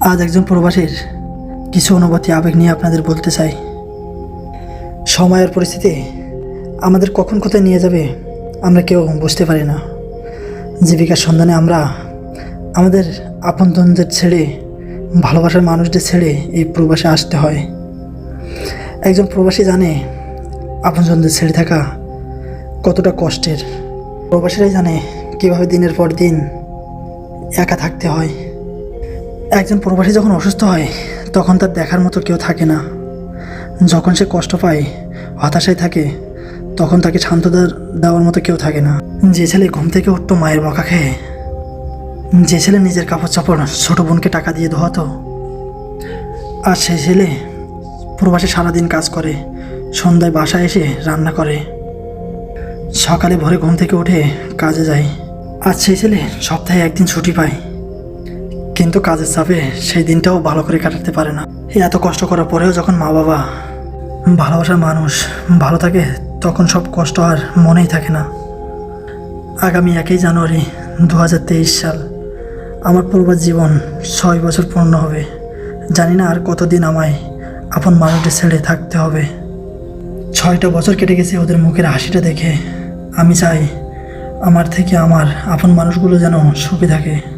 আজ একজন প্রবাসীর কিছু অনুভূতি, আবেগ নিয়ে আপনাদের বলতে চাই। সময়ের পরিস্থিতি আমাদের কখন কোথায় নিয়ে যাবে আমরা কেউ বুঝতে পারি না। জীবিকার সন্ধানে আমরা আমাদের আপনজনদের ছেড়ে, ভালোবাসার মানুষদের ছেড়ে এই প্রবাসে আসতে হয়। একজন প্রবাসী জানে আপনজনদের ছেড়ে থাকা কতটা কষ্টের। প্রবাসীরাই জানে কীভাবে দিনের পর দিন একা থাকতে হয়। একজন প্রবাসী যখন অসুস্থ হয়, তখন তার দেখার মতো কেউ থাকে না। যখন সে কষ্ট পায়, হতাশায় থাকে, তখন তাকে শান্ত দেওয়ার- মতো কেউ থাকে না। যে ছেলে ঘুম থেকে উঠতো মায়ের বকা খেয়ে, যে ছেলে নিজের কাপড় চাপড় ছোটো বোনকে টাকা দিয়ে ধোয়াতো, আর সেই ছেলে প্রবাসে সারাদিন কাজ করে, সন্ধ্যায় বাসায় এসে রান্না করে। সকালে ভোরে ঘুম থেকে উঠে কাজে যায়। আর সেই ছেলে সপ্তাহে একদিন ছুটি পায়। কিন্তু কাজের চাপে সেই দিনটাও ভালো করে কাটাতে পারে না। এত কষ্ট করার পরেও যখন মা বাবা ভালোবাসার মানুষ ভালো থাকে, তখন সব কষ্ট আর মনেই থাকে না। আগামী একই জানুয়ারি দু হাজার তেইশ সাল। আমার পূর্বার জীবন ছয় বছর পূর্ণ হবে। জানি না আর কতদিন আমায় আপন মানুষদের ছেড়ে থাকতে হবে। ছয়টা বছর কেটে গেছে ওদের মুখের হাসিটা দেখে। আমি চাই আমার থেকে আমার আপন মানুষগুলো যেন সুখে থাকে।